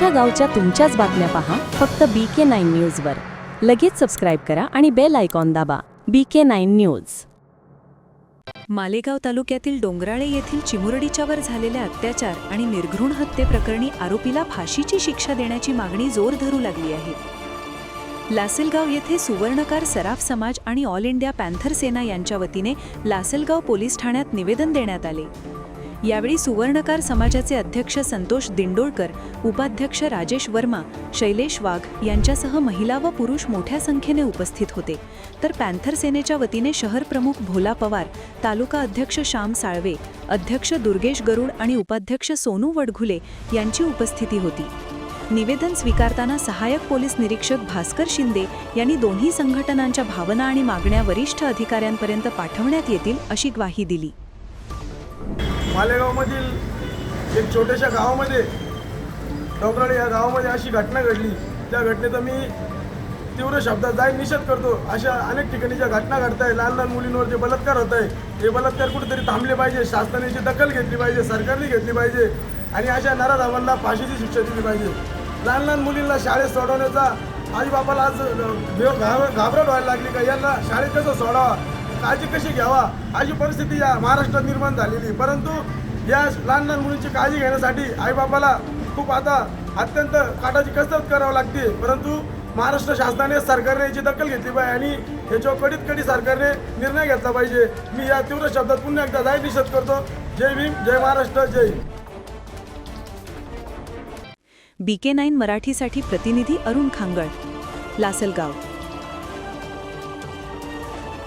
तुमच्या गावच्या तुमच्याच बातम्या पहा फक्त बी के नाईन न्यूजवर लगेच सबस्क्राईब करा आणि बेल आयकॉन दाबा. B K nine news Malegaon तालुक्यातील डोंगराळे येथील चिमुरडीच्यावर झालेल्या अत्याचार आणि निर्घृण हत्येप्रकरणी आरोपीला फाशीची शिक्षा देण्याची मागणी जोर धरू लागली आहे. लासलगाव येथे सुवर्णकार सराफ समाज आणि ऑल इंडिया पॅन्थर सेना यांच्या वतीने लासलगाव पोलीस ठाण्यात निवेदन देण्यात आले. यावेळी सुवर्णकार समाजाचे अध्यक्ष संतोष दिंडोळकर उपाध्यक्ष राजेश वर्मा शैलेश वाघ यांच्यासह महिला व पुरुष मोठ्या संख्येने उपस्थित होते. तर पॅन्थर सेनेच्या वतीने शहर प्रमुख भोला पवार तालुका अध्यक्ष श्याम साळवे अध्यक्ष दुर्गेश गरुड आणि उपाध्यक्ष सोनू वडघुले यांची उपस्थिती होती. निवेदन स्वीकारताना सहाय्यक पोलीस निरीक्षक भास्कर शिंदे यांनी दोन्ही संघटनांच्या भावना आणि मागण्या वरिष्ठ अधिकाऱ्यांपर्यंत पाठवण्यात येतील अशी ग्वाही दिली. मालेगावमधील एक छोट्याशा गावामध्ये डोंगराळे या गावामध्ये अशी घटना घडली. त्या घटनेचा मी तीव्र शब्दात जाहीर निषेध करतो. अशा अनेक ठिकाणी ज्या घटना घडत आहे लहान लहान मुलींवर जे बलात्कार होत आहे हे बलात्कार कुठेतरी थांबले पाहिजे. शासनाने याची दखल घेतली पाहिजे सरकारने घेतली पाहिजे आणि अशा नराधावांना फाशीची शिक्षा दिली पाहिजे. लहान लहान मुलींना शाळेत सोडवण्याचा आईबापाला आज देव घाब- घाबरट व्हायला लागली का? यांना शाळेत कसं सोडावा? काळजी कशी घ्यावा? अशी परिस्थिती या महाराष्ट्रात निर्माण झालेली परंतु या लहान लहान मुलींची काळजी घेण्यासाठी आईबापाला खूप आता अत्यंत काटाची कसरत करावी लागते. परंतु महाराष्ट्र शासनाने सरकारने याची दखल घेतली पाहिजे आणि याच्यावर कडीत कडी सरकारने निर्णय घेतला पाहिजे. मी या तीव्र शब्दात पुन्हा एकदा जाहीर निषेध करतो. जय भीम जय महाराष्ट्र जय हिंद. बीके नाईन मराठीसाठी प्रतिनिधी अरुण खांगळ लासलगाव.